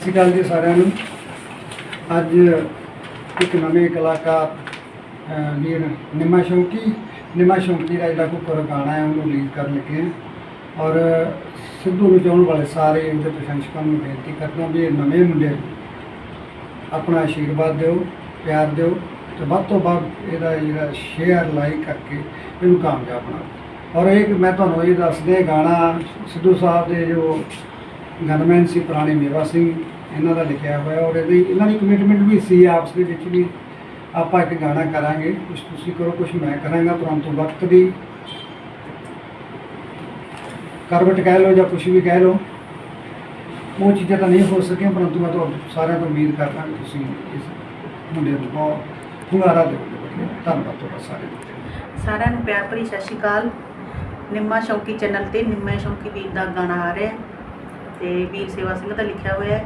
ਸਤਿ ਸ਼੍ਰੀ ਅਕਾਲ ਜੀ ਸਾਰਿਆਂ ਨੂੰ। ਅੱਜ ਇੱਕ ਨਵੇਂ ਕਲਾਕਾਰ ਅਹ, ਵੀਰ ਨਿਮਾ ਸ਼ੌਂਕੀ ਨਿਮਾ ਸ਼ੌਂਕੀ ਦਾ ਜਿਹੜਾ ਕੁੱਕਰ ਗਾਣਾ ਹੈ ਉਹਨੂੰ ਰਿਲੀਜ਼ ਕਰਨ ਲੱਗੇ ਹਾਂ। ਔਰ ਸਿੱਧੂ ਨੂੰ ਚਾਹਣ ਵਾਲੇ ਸਾਰੇ ਉਹਦੇ ਪ੍ਰਸ਼ੰਸਕਾਂ ਨੂੰ ਬੇਨਤੀ ਕਰਦਾ ਵੀ ਇਹ ਨਵੇਂ ਮੁੰਡੇ ਆਪਣਾ ਆਸ਼ੀਰਵਾਦ ਦਿਓ ਪਿਆਰ ਦਿਓ ਤੇ ਵੱਧ ਤੋਂ ਵੱਧ ਇਹਦਾ ਜਿਹੜਾ ਸ਼ੇਅਰ ਲਾਈਕ ਕਰਕੇ ਇਹਨੂੰ ਕਾਮਯਾਬ ਬਣਾਓ ਔਰ ਇਹ ਮੈਂ ਤੁਹਾਨੂੰ ਇਹ ਦੱਸਦੇ ਗਾਣਾ ਸਿੱਧੂ ਸਾਹਿਬ ਦੇ ਜੋ ਗਨਮੈਨ ਸੀ, ਪੁਰਾਣੇ ਮੇਵਾ ਸਿੰਘ, ਇਹਨਾਂ ਦਾ ਲਿਖਿਆ ਹੋਇਆ ਔਰ ਇਹਦੀ, ਇਹਨਾਂ ਦੀ ਕਮਿਟਮੈਂਟ ਵੀ ਸੀ ਆਪਸ ਦੇ ਵਿੱਚ ਵੀ ਆਪਾਂ ਇੱਕ ਗਾਣਾ ਕਰਾਂਗੇ ਕੁਝ ਤੁਸੀਂ ਕਰੋ ਕੁਝ ਮੈਂ ਕਰਾਂਗਾ ਪਰੰਤੂ ਵਕਤ ਦੀ। ਕਰਵਟ ਕਹਿ ਲਓ ਜਾਂ ਕੁਝ ਵੀ ਕਹਿ ਲਓ, ਉਹ ਚੀਜ਼ਾਂ ਤਾਂ ਨਹੀਂ ਹੋ ਸਕੀਆਂ, ਪਰੰਤੂ ਮੈਂ ਤੁਹਾਨੂੰ ਸਾਰਿਆਂ ਤੋਂ ਉਮੀਦ ਕਰਦਾ ਕਿ ਤੁਸੀਂ ਇਸ ਮੁੰਡੇ ਨੂੰ ਬਹੁਤ ਹੁੰਗਾਰਾ ਦਿਓਗੇ ਧੰਨਵਾਦ ਤੁਹਾਡਾ ਸਾਰਿਆਂ ਦਾ। ਸਾਰਿਆਂ ਨੂੰ ਪਿਆਰ ਭਰੀ ਸਤਿ ਸ਼੍ਰੀ ਅਕਾਲ। ਨਿੰਮਾ ਸ਼ੌਂਕੀ ਚੈਨਲ ਤੇ ਨਿੰਮਾ ਸ਼ੌਂਕੀ ਵੀਰ ਦਾ ਗਾਣਾ ਆ ਰਿਹਾ। ਹੈ ਤੇ ਵੀਰ ਸੇਵਾ ਸਿੰਘ ਦਾ ਲਿਖਿਆ ਹੋਇਆ ਹੈ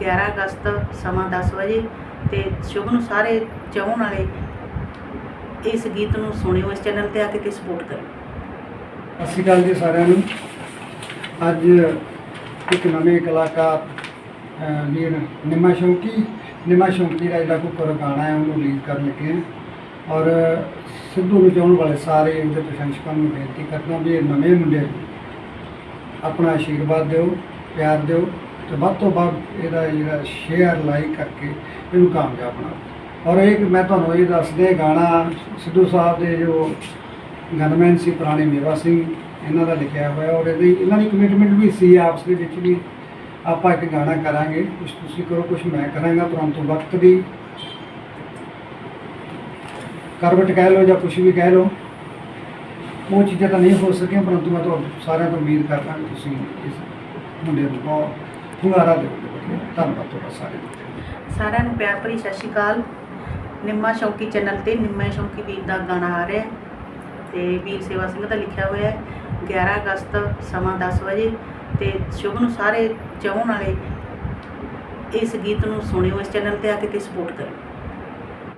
11 ਅਗਸਤ ਸਮਾਂ 10 ਵਜੇ ਤੇ ਸ਼ੁਭ ਨੂੰ ਸਾਰੇ ਚਾਹਣ ਵਾਲੇ ਇਸ ਗੀਤ ਨੂੰ ਸੁਣਿਓ, ਇਸ ਚੈਨਲ ਤੇ ਆ ਕੇ ਤੇ ਸਪੋਰਟ ਕਰੋ ਸਤਿ ਸ਼੍ਰੀ ਅਕਾਲ ਜੀ ਸਾਰਿਆਂ ਨੂੰ। ਅੱਜ ਇੱਕ ਨਵੇਂ ਕਲਾਕਾਰ ਵੀਰ ਨਿਮਾ ਸ਼ੌਂਕੀ ਨਿਮਾ ਸ਼ੌਂਕੀ ਦਾ ਜਿਹੜਾ ਕੁੱਕਰ ਗਾਣਾ ਹੈ, ਉਹਨੂੰ ਰਿਲੀਜ਼ ਕਰਨ ਲੱਗੇ ਹਾਂ। ਔਰ ਸਿੱਧੂ ਨੂੰ ਚਾਹਣ ਵਾਲੇ ਸਾਰੇ ਉਹਦੇ ਪ੍ਰਸ਼ੰਸਕਾਂ ਨੂੰ ਬੇਨਤੀ ਕਰਦਾ ਵੀ ਇਹ ਨਵੇਂ ਮੁੰਡੇ ਨੂੰ ਆਪਣਾ ਆਸ਼ੀਰਵਾਦ ਦਿਓ। ਪਿਆਰ ਦਿਓ ਤੇ ਵੱਧ ਤੋਂ ਵੱਧ ਇਹਦਾ ਜਿਹੜਾ ਸ਼ੇਅਰ ਲਾਈਕ ਕਰਕੇ ਇਹਨੂੰ ਕਾਮਯਾਬ ਬਣਾਓ ਔਰ ਇਹ ਮੈਂ ਤੁਹਾਨੂੰ ਇਹ ਦੱਸਦੇ ਗਾਣਾ, ਸਿੱਧੂ ਸਾਹਿਬ ਦੇ ਜੋ ਗਨਮੈਨ ਸੀ, ਪੁਰਾਣੇ ਮੇਵਾ ਸਿੰਘ, ਇਹਨਾਂ ਦਾ ਲਿਖਿਆ ਹੋਇਆ ਔਰ ਇਹਦੀ ਇਹਨਾਂ ਦੀ ਕਮਿਟਮੈਂਟ ਵੀ ਸੀ, ਆਪਸ ਦੇ ਵਿੱਚ ਵੀ ਆਪਾਂ ਇੱਕ ਗਾਣਾ ਕਰਾਂਗੇ। ਕੁਝ ਤੁਸੀਂ ਕਰੋ ਕੁਝ ਮੈਂ ਕਰਾਂਗਾ ਪਰੰਤੂ ਵਕਤ ਦੀ। ਕਰਵਟ ਕਹਿ ਲਓ ਜਾਂ ਕੁਝ ਵੀ ਕਹਿ ਲਓ। ਉਹ ਚੀਜ਼ਾਂ ਤਾਂ ਨਹੀਂ ਹੋ ਸਕੀਆਂ, ਪਰੰਤੂ ਮੈਂ ਤੁਹਾਨੂੰ ਸਾਰਿਆਂ ਤੋਂ ਉਮੀਦ ਕਰਦਾ ਕਿ ਤੁਸੀਂ ਇਸ ਮੁੰਡੇ ਨੂੰ ਬਹੁਤ ਹੁੰਗਾਰਾ ਦਿਓਗੇ ਧੰਨਵਾਦ ਤੁਹਾਡਾ ਸਾਰਿਆਂ ਸਾਰਿਆਂ ਨੂੰ ਪਿਆਰ ਭਰੀ ਸਤਿ ਸ਼੍ਰੀ ਅਕਾਲ। ਨਿੰਮਾ ਸ਼ੌਂਕੀ ਚੈਨਲ ਤੇ ਨਿੰਮਾ ਸ਼ੌਂਕੀ ਵੀਰ ਦਾ ਗਾਣਾ ਆ ਰਿਹਾ ਹੈ ਤੇ ਵੀਰ ਸੇਵਾ ਸਿੰਘ ਦਾ ਲਿਖਿਆ ਹੋਇਆ ਹੈ 11 ਅਗਸਤ ਸਮਾਂ 10 ਵਜੇ ਤੇ ਸ਼ੁਭ ਨੂੰ ਸਾਰੇ ਚਾਹਣ ਵਾਲੇ ਇਸ ਗੀਤ ਨੂੰ ਸੁਣਿਓ ਇਸ ਚੈਨਲ ਤੇ ਆ ਕੇ ਤੇ ਸਪੋਰਟ ਕਰਿਓ।